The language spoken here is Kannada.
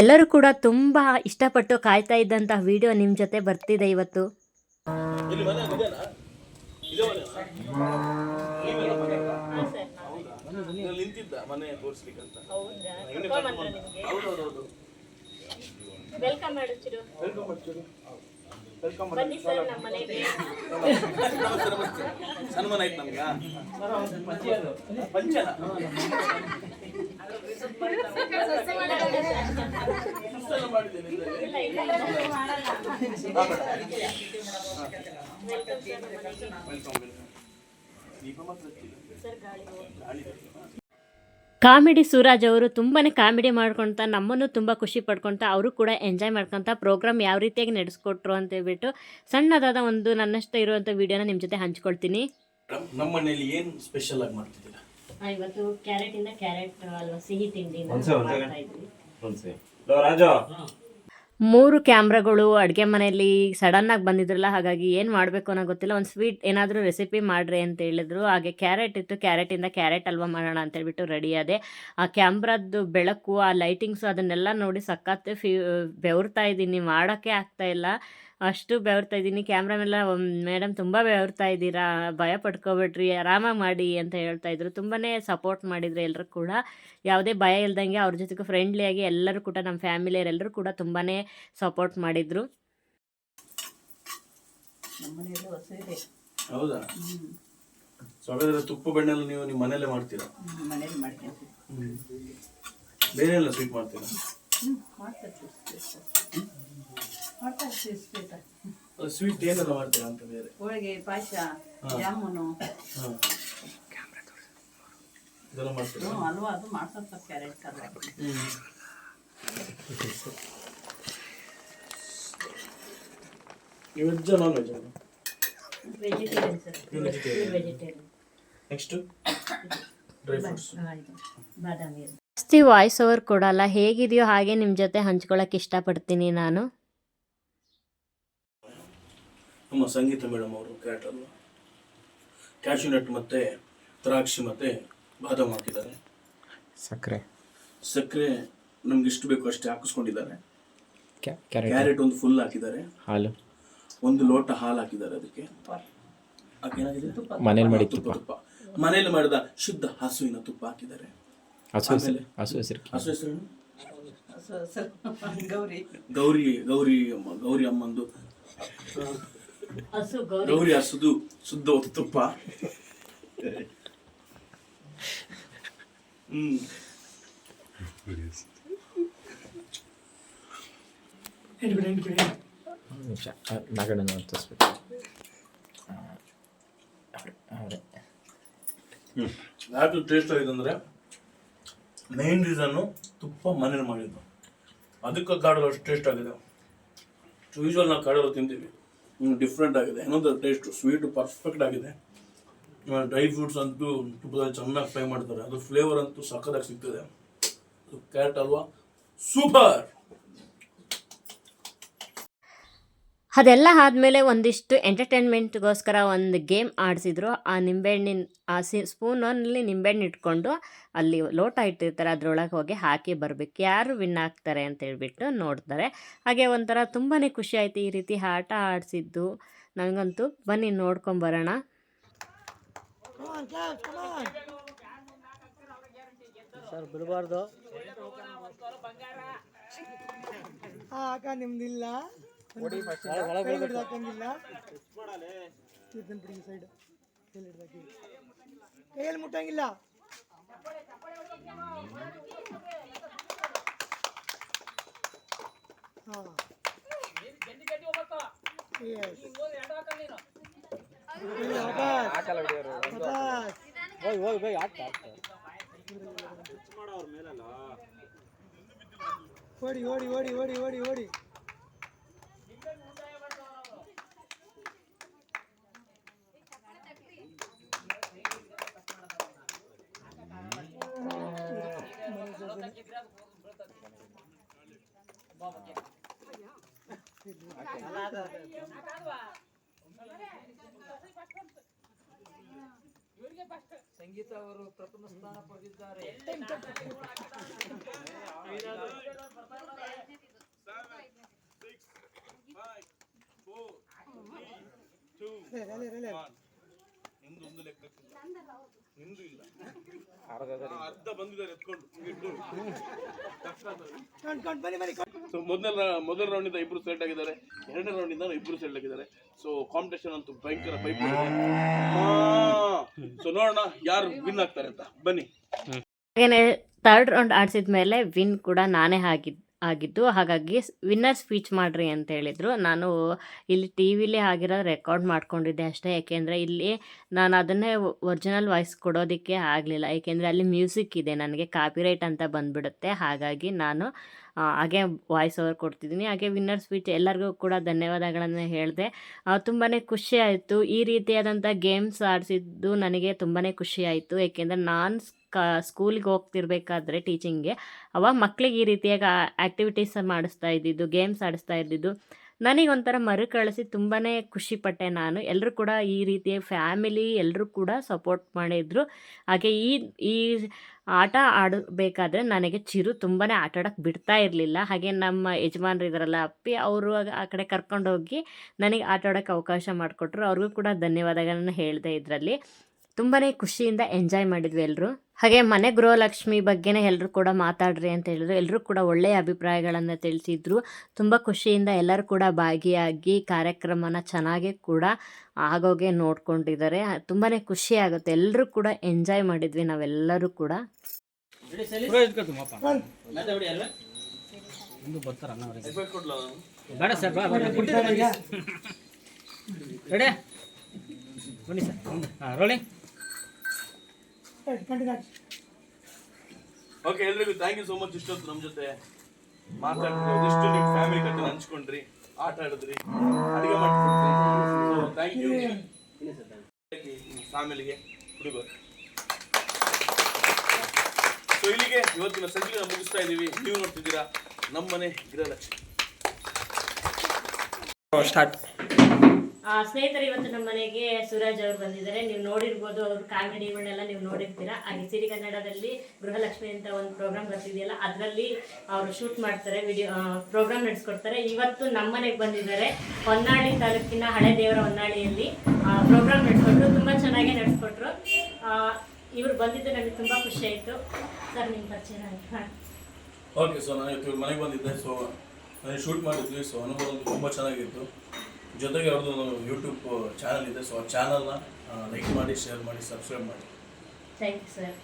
ಎಲ್ಲರೂ ಕೂಡ ತುಂಬ ಇಷ್ಟಪಟ್ಟು ಕಾಯ್ತಾ ಇದ್ದಂತಹ ವಿಡಿಯೋ ನಿಮ್ಮ ಜೊತೆ ಬರ್ತಿದೆ ಇವತ್ತು. ವೆಲ್ಕಮ್ ಸನ್ಮಾನ ಆಯ್ತು ನಮ್ಗ. ಕಾಮಿಡಿ ಸೂರಾಜ್ ಅವರು ತುಂಬಾ ಕಾಮಿಡಿ ಮಾಡ್ಕೊತ ನಮ್ಮನ್ನು ತುಂಬ ಖುಷಿ ಪಡ್ಕೊತ ಅವರು ಕೂಡ ಎಂಜಾಯ್ ಮಾಡ್ಕೊತ ಪ್ರೋಗ್ರಾಮ್ ಯಾವ ರೀತಿಯಾಗಿ ನಡೆಸ್ಕೊಟ್ರು ಅಂತ ಹೇಳ್ಬಿಟ್ಟು ಸಣ್ಣದಾದ ಒಂದು ನನ್ನಷ್ಟು ಇರುವಂಥ ವಿಡಿಯೋನ ನಿಮ್ಮ ಜೊತೆ ಹಂಚ್ಕೊಳ್ತೀನಿ. ನಮ್ಮ ಮನೆಯಲ್ಲಿ ಏನು ಸ್ಪೆಷಲ್ ಆಗಿ ಮಾಡ್ತಿದ್ದೀರಾ? ಇವತ್ತು ಕ್ಯಾರೆಟಿಂದ ಕ್ಯಾರೆಟ್ ಅಲ್ವಾ ಸಿಹಿ ತಿಂಡಿ ರಾಜು. ಮೂರು ಕ್ಯಾಮ್ರಾಗಳು ಅಡುಗೆ ಮನೆಯಲ್ಲಿ ಸಡನ್ನಾಗಿ ಬಂದಿದ್ರಲ್ಲ ಹಾಗಾಗಿ ಏನು ಮಾಡಬೇಕು ಅನ್ನೋ ಗೊತ್ತಿಲ್ಲ. ಒಂದು ಸ್ವೀಟ್ ಏನಾದರೂ ರೆಸಿಪಿ ಮಾಡ್ರಿ ಅಂತ ಹೇಳಿದ್ರು. ಹಾಗೆ ಕ್ಯಾರೆಟ್ ಇತ್ತು ಕ್ಯಾರೆಟಿಂದ ಕ್ಯಾರೆಟ್ ಅಲ್ವ ಮಾಡೋಣ ಅಂತ ಹೇಳ್ಬಿಟ್ಟು ರೆಡಿ ಆದೆ. ಆ ಕ್ಯಾಮ್ರಾದ್ದು ಬೆಳಕು ಆ ಲೈಟಿಂಗ್ಸು ಅದನ್ನೆಲ್ಲ ನೋಡಿ ಸಖತ್ ಫೀ ಬೆವರ್ತಾ ಇದ್ದೀನಿ. ಮಾಡೋಕ್ಕೆ ಆಗ್ತಾ ಇಲ್ಲ. ಅಷ್ಟು ಬೆವರ್ತಾ ಇದ್ದೀನಿ. ಕ್ಯಾಮ್ರಾಮೆಲ್ಲ ಮೇಡಮ್ ತುಂಬ ಬೆವರ್ತಾ ಇದ್ದೀರಾ? ಭಯ ಪಡ್ಕೋಬೇಡ್ರಿ ಆರಾಮಾಗಿ ಮಾಡಿ ಅಂತ ಹೇಳ್ತಾ ಇದ್ರು. ತುಂಬಾ ಸಪೋರ್ಟ್ ಮಾಡಿದ್ರು ಎಲ್ಲರೂ ಕೂಡ. ಯಾವುದೇ ಭಯ ಇಲ್ದಂಗೆ ಅವ್ರ ಜೊತೆಗೆ ಫ್ರೆಂಡ್ಲಿಯಾಗಿ ಎಲ್ಲರೂ ಕೂಡ ನಮ್ಮ ಫ್ಯಾಮಿಲಿಯರೆಲ್ಲರೂ ಕೂಡ ತುಂಬಾ ಸಪೋರ್ಟ್ ಮಾಡಿದರು. ಹೌದಾ? ಸೊ ಹಾಗಾದ್ರೆ ತುಪ್ಪ ಬೆಣ್ಣೆಲ್ಲ ನೀವು ನಿಮ್ಮ ಮನೆಯಲ್ಲೇ ಮಾಡ್ತೀರಾ? ಬೇರೆ ಎಲ್ಲ ಸ್ವೀಟ್ ಮಾಡ್ತಾರೆ? ಸ್ವೀಟ್ ಸ್ವೀಟ್ ಏನೆಲ್ಲ ಮಾಡ್ತೀರಾ ಅಂತ ಬೇರೆ. ಹೋಳಿಗೆ ಪಾಯಸ ಜಾಮೂನು. ಇದೆಲ್ಲ ಮಾಡ್ತೀರಾ? ಹ್ಞೂ ಹಲ್ವಾ ಅದು ಮಾಡ್ತಾರೆ ಕ್ಯಾರೆಟ್ ಅದ್ರ ನೀವು veg non veg vegetarian sir vegetarian vegetarian next dry fruits ಬಾದಾಮಿ ಜಾಸ್ತಿ ವಾಯ್ಸ್ ಓವರ್ ಕೊಡಲ್ಲ. ಹೇಗಿದೆಯೋ ಹಾಗೆ ನಿಮ್ಮ ಜೊತೆ ಹಂಚ್ಕೊಳ್ಳೋಕೆ ಇಷ್ಟಪಡ್ತೀನಿ ನಾನು. ನಮ್ಮ ಸಂಗೀತ ಮೇಡಮ್ ಅವರು ಕ್ಯಾರೆಟ್ ಅಲ್ವಾ ಮತ್ತು ನಟ್ ಮತ್ತೆ ದ್ರಾಕ್ಷಿ ಮತ್ತೆ ಬಾದಾಮ್ ಹಾಕಿದ್ದಾರೆ. ಸಕ್ಕರೆ. ಸಕ್ಕರೆ ನಮ್ಗೆ ಎಷ್ಟು ಬೇಕು ಅಷ್ಟೇ ಹಾಕಿಸ್ಕೊಂಡಿದ್ದಾರೆ. ಕ್ಯಾರೆಟ್. ಒಂದು ಫುಲ್ ಹಾಕಿದ್ದಾರೆ. ಹಾಲು. ಒಂದು ಲೋಟ ಹಾಲು ಹಾಕಿದ್ದಾರೆ ಅದಕ್ಕೆ. ಮನೇಲಿ ಮಾಡಿ ತುಪ್ಪ ತುಪ್ಪ. ಮನೆಯಲ್ಲಿ ಮಾಡಿದ ಶುದ್ಧ ಹಸುವಿನ ತುಪ್ಪ ಹಾಕಿದ್ದಾರೆ. ಹಸು ಹೆಸರು ಹಸು ಹೆಸರು ಹಸು ಹೆಸರು ಗೌರಿ. ಗೌರಿ ಗೌರಿ ಅಮ್ಮ ಗೌರಿ ಅಮ್ಮಂದು. ಗೌರಿ. ಹಸುದು ಶುದ್ಧ ತುಪ್ಪ. ಹ್ಮ್. ಹಿಡ್ಬಿಡಿ, ಹಿಡ್ಬಿಡಿ. ನಿಮಿಷ. ನಗಡ ತೋರಿಸ್ಬೇಕು. ಯಾಕೆ ಟೇಸ್ಟ್ ಆಗಿದೆ ಅಂದ್ರೆ ಮೇನ್ ರೀಸನ್ನು ತುಪ್ಪ ಮನೇಲಿ ಮಾಡಿದ್ದು. ಅದಕ್ಕೆ ಕಾಡಲು ಅಷ್ಟು ಟೇಸ್ಟ್ ಆಗಿದೆ. ಯೂಶ್ವಲ್ ನಾವು ಕಾಡಲು ತಿಂತೀವಿ. ಡಿಫ್ರೆಂಟ್ ಆಗಿದೆ. ಇನ್ನೊಂದು ಟೇಸ್ಟ್ ಸ್ವೀಟ್ ಪರ್ಫೆಕ್ಟ್ ಆಗಿದೆ. ಡ್ರೈ ಫ್ರೂಟ್ಸ್ ಅಂತೂ ತುಪ್ಪದಲ್ಲಿ ಚೆನ್ನಾಗಿ ಫ್ರೈ ಮಾಡ್ತಾರೆ. ಅದು ಫ್ಲೇವರ್ ಅಂತೂ ಸಖತ್ತಾಗಿ ಸಿಗ್ತದೆ. ಕ್ಯಾರೆಟ್ ಅಲ್ವಾ? ಸೂಪರ್ ಅದೆಲ್ಲ ಆದಮೇಲೆ ಒಂದಿಷ್ಟು ಎಂಟರ್ಟೈನ್ಮೆಂಟ್ಗೋಸ್ಕರ ಒಂದು ಗೇಮ್ ಆಡಿಸಿದ್ರು. ಆ ನಿಂಬೆಹಣ್ಣಿನ ಆ ಸಿ ಸ್ಪೂನಲ್ಲಿ ನಿಂಬೆಹಣ್ಣು ಇಟ್ಕೊಂಡು ಅಲ್ಲಿ ಲೋಟ ಇಟ್ಟಿರ್ತಾರೆ ಅದರೊಳಗೆ ಹೋಗಿ ಹಾಕಿ ಬರಬೇಕು. ಯಾರು ವಿನ್ ಆಗ್ತಾರೆ ಅಂತ ಹೇಳ್ಬಿಟ್ಟು ನೋಡ್ತಾರೆ. ಹಾಗೆ ಒಂಥರ ತುಂಬಾ ಖುಷಿ ಆಯಿತು ಈ ರೀತಿ ಆಟ ಆಡಿಸಿದ್ದು. ನನಗಂತೂ ಬನ್ನಿ ನೋಡ್ಕೊಂಬರೋಣ ಆಕ ನಿಮ್ದಿಲ್ಲ. ಕೈ ಹಿಡ್ದು ಹಾಕಂಗಿಲ್ಲ ಇದನ್ನ ಬಿಡಿ ಸೈಡ್ ಕೈಯಲ್ಲಿ ಹಿಡ್ದು ಹಾಕಿ ಕೈಯಲ್ಲಿ ಮುಟ್ಟಂಗಿಲ್ಲ ಹಾ Yes. ಇಲ್ಲಿ ಆಕಾಶ್. ಆಕಾಶ್. ಓಡಿ ಓಡಿ ಓಡಿ ಓಡಿ ಓಡಿ ಓಡಿ ಸಂಗೀತ ಅವರು ಪ್ರಥಮ ಸ್ಥಾನ ಪಡೆದಿದ್ದಾರೆ Seven, six, five, four, three, two, one. ಲೆಕ್ಕಕ್ಕಿಲ್ಲ ನಿಮ್ದು ಇಲ್ಲ. ಅರ್ಧ ಬಂದಿದ್ದಾರೆ ಎತ್ಕೊಂಡು ಇಟ್ಕೊಂಡು. ಸೊ ಮೊದಲ ಮೊದಲ ರೌಂಡಿಂದ ಇಬ್ರು ಸೆಲೆಕ್ಟ್ ಆಗಿದ್ದಾರೆ ಎರಡನೇ ರೌಂಡಿಂದ ಇಬ್ರು ಸೆಲೆಕ್ಟ್ ಆಗಿದ್ದಾರೆ. ಸೊ ಕಾಂಪಿಟೇಷನ್ ಅಂತೂ ಭಯಂಕರ ಪೈಪ್ ಸೊ ನೋಡೋಣ ಯಾರು ವಿನ್ ಆಗ್ತಾರೆ ಅಂತ. ಬನ್ನಿ. ಹಾಗೆಯೇ ಥರ್ಡ್ ರೌಂಡ್ ಆಡಿಸಿದ ಮೇಲೆ ವಿನ್ ಕೂಡ ನಾನೇ ಆಗಿದ್ದು ಆಗಿದ್ದು, ಹಾಗಾಗಿ ವಿನ್ನರ್ ಸ್ಪೀಚ್ ಮಾಡಿರಿ ಅಂತ ಹೇಳಿದರು. ನಾನು ಇಲ್ಲಿ ಟಿ ವಿಲಿ ಆಗಿರೋ ರೆಕಾರ್ಡ್ ಮಾಡ್ಕೊಂಡಿದ್ದೆ ಅಷ್ಟೇ. ಯಾಕೆಂದರೆ ಇಲ್ಲಿ ನಾನು ಅದನ್ನೇ ಒರಿಜಿನಲ್ ವಾಯ್ಸ್ ಕೊಡೋದಕ್ಕೆ ಆಗಲಿಲ್ಲ. ಏಕೆಂದರೆ ಅಲ್ಲಿ ಮ್ಯೂಸಿಕ್ ಇದೆ. ನನಗೆ ಕಾಪಿರೈಟ್ ಅಂತ ಬಂದುಬಿಡುತ್ತೆ. ಹಾಗಾಗಿ ನಾನು ಹಾಗೆ ವಾಯ್ಸ್ ಓವರ್ ಕೊಡ್ತಿದ್ದೀನಿ. ಹಾಗೆ ವಿನ್ನರ್ ಸ್ಪೀಚ್ ಎಲ್ಲರಿಗೂ ಕೂಡ ಧನ್ಯವಾದಗಳನ್ನು ಹೇಳಿದೆ. ತುಂಬಾ ಖುಷಿ ಆಯಿತು. ಈ ರೀತಿಯಾದಂಥ ಗೇಮ್ಸ್ ಆಡಿಸಿದ್ದು ನನಗೆ ತುಂಬಾ ಖುಷಿ ಆಯಿತು. ಏಕೆಂದರೆ ನಾನು ಕ ಸ್ಕೂಲಿಗೆ ಹೋಗ್ತಿರ್ಬೇಕಾದ್ರೆ ಟೀಚಿಂಗ್ಗೆ ಅವಾಗ ಮಕ್ಳಿಗೆ ಈ ರೀತಿಯಾಗಿ ಆ್ಯಕ್ಟಿವಿಟೀಸ್ ಮಾಡಿಸ್ತಾ ಇದ್ದಿದ್ದು ಗೇಮ್ಸ್ ಆಡಿಸ್ತಾ ಇದ್ದಿದ್ದು ನನಗೊಂಥರ ಮರುಕಳಿಸಿ ತುಂಬಾ ಖುಷಿಪಟ್ಟೆ ನಾನು. ಎಲ್ಲರೂ ಕೂಡ ಈ ರೀತಿಯ ಫ್ಯಾಮಿಲಿ ಎಲ್ಲರೂ ಕೂಡ ಸಪೋರ್ಟ್ ಮಾಡಿದರು. ಹಾಗೆ ಈ ಈ ಆಟ ಆಡಬೇಕಾದ್ರೆ ನನಗೆ ಚಿರು ತುಂಬಾ ಆಟ ಆಡೋಕ್ಕೆ ಬಿಡ್ತಾ ಇರಲಿಲ್ಲ. ಹಾಗೆ ನಮ್ಮ ಯಜಮಾನ್ರು ಇದರಲ್ಲ, ಅಪ್ಪಿ ಅವರು ಆ ಕಡೆ ಕರ್ಕೊಂಡೋಗಿ ನನಗೆ ಆಟ ಆಡೋಕ್ಕೆ ಅವಕಾಶ ಮಾಡಿಕೊಟ್ರು. ಅವ್ರಿಗೂ ಕೂಡ ಧನ್ಯವಾದಗಳನ್ನು ಹೇಳಿದೆ ಇದರಲ್ಲಿ. ತುಂಬಾ ಖುಷಿಯಿಂದ ಎಂಜಾಯ್ ಮಾಡಿದ್ವಿ ಎಲ್ಲರೂ ಹಾಗೆ ಮನೆ ಗೃಹಲಕ್ಷ್ಮಿ ಬಗ್ಗೆನೇ ಎಲ್ಲರೂ ಕೂಡ ಮಾತಾಡ್ರಿ ಅಂತ ಹೇಳಿದ್ರು. ಎಲ್ಲರೂ ಕೂಡ ಒಳ್ಳೆಯ ಅಭಿಪ್ರಾಯಗಳನ್ನು ತಿಳಿಸಿದ್ರು. ತುಂಬ ಖುಷಿಯಿಂದ ಎಲ್ಲರೂ ಕೂಡ ಭಾಗಿಯಾಗಿ ಕಾರ್ಯಕ್ರಮನ ಚೆನ್ನಾಗಿ ಕೂಡ ಆಗೋಗೆ ನೋಡ್ಕೊಂಡಿದ್ದಾರೆ. ತುಂಬಾ ಖುಷಿ ಆಗುತ್ತೆ. ಎಲ್ಲರೂ ಕೂಡ ಎಂಜಾಯ್ ಮಾಡಿದ್ವಿ ನಾವೆಲ್ಲರೂ ಕೂಡ. ಬನ್ನಿ ರೆಡಿ ಬನ್ನಿ ಸರ್ ಹಾಂ ರೋಲಿಂಗ್ ಕೊಂಡು, ಕೊಂಡು, ಕೊಂಡು. ಓಕೆ, ಎಲ್ರಿಗೂ ಥ್ಯಾಂಕ್ ಯು ಸೋ ಮಚ್ ಇಷ್ಟೊತ್ತು ನಮ್ಮ ಜೊತೆ ಮಾತಾಡಿದ್ರಿ ಇಷ್ಟು ನಿಮ್ಮ ಫ್ಯಾಮಿಲಿ ಕತೆ ಹಂಚ್ಕೊಂಡ್ರಿ ಆಟ ಆಡಿದ್ರಿ. ಅಡಿಗೆ ಮಾಡ್ಕೊಡ್ರಿ ಥ್ಯಾಂಕ್ ಯು ಫ್ಯಾಮಿಲಿಗೆ, ಹುಡುಗರು. ಸೊ ಇಲ್ಲಿಗೆ ಇವತ್ತಿನ ಸಂಚಿಕೆ ಮುಗಿಸ್ತಾ ಇದ್ದೀವಿ ನೀವು ನೋಡ್ತಿದ್ದೀರಾ ನಮ್ಮನೆ ಗೃಹಲಕ್ಷ್ಮಿ. ಸ್ಟಾರ್ಟ್ ಸ್ನೇಹಿತರೆ, ಇವತ್ತು ನಮ್ಮ ಮನೆಗೆ ಸೂರಜ್ ಅವರು ಬಂದಿದ್ದಾರೆ. ನೀವು ನೋಡಿರ್ಬೋದು ಅವ್ರ ಕಾಮಿಡಿಗಳನ್ನೆಲ್ಲ ನೀವು ನೋಡಿರ್ತೀರಾ. ಹಾಗೆ ಸಿರಿಗನ್ನಡದಲ್ಲಿ ಗೃಹಲಕ್ಷ್ಮಿ ಅಂತ ಒಂದು ಪ್ರೋಗ್ರಾಮ್ ಬರ್ತಿದೆಯಲ್ಲ, ಅದರಲ್ಲಿ ಅವರು ಶೂಟ್ ಮಾಡ್ತಾರೆ ವಿಡಿಯೋ ಪ್ರೋಗ್ರಾಮ್ ನಡೆಸ್ಕೊಡ್ತಾರೆ. ಇವತ್ತು ನಮ್ಮ ಮನೆಗೆ ಬಂದಿದ್ದಾರೆ ಹೊನ್ನಾಳಿ ತಾಲೂಕಿನ ಹಳೆ ದೇವರ ಹೊನ್ನಾಳಿಯಲ್ಲಿ ಪ್ರೋಗ್ರಾಮ್ ನಡೆಸ್ಕೊಟ್ರು. ತುಂಬ ಚೆನ್ನಾಗಿ ನಡೆಸ್ಕೊಟ್ರು. ಇವ್ರು ಬಂದಿದ್ದು ನನಗೆ ತುಂಬ ಖುಷಿ ಆಯಿತು. ಸರ್ ನಿಮ್ಮ ಪರಿಚಯ? ಓಕೆ ಸೊ ನಾನು ಇವತ್ತು ಮನೆಗೆ ಬಂದಿದ್ದೆ. ಸೊ ನಾನು ಶೂಟ್ ಮಾಡಿದ್ವಿ. ಸೊ ಅನುಭವ ತುಂಬ ಚೆನ್ನಾಗಿತ್ತು. ಜೊತೆಗೆ ಅವ್ರದ್ದು ಯೂಟ್ಯೂಬ್ ಚಾನಲ್ ಇದೆ. ಸೊ ಆ ಚಾನಲ್ನ ಲೈಕ್ ಮಾಡಿ ಶೇರ್ ಮಾಡಿ ಸಬ್ಸ್ಕ್ರೈಬ್ ಮಾಡಿ. Thank you sir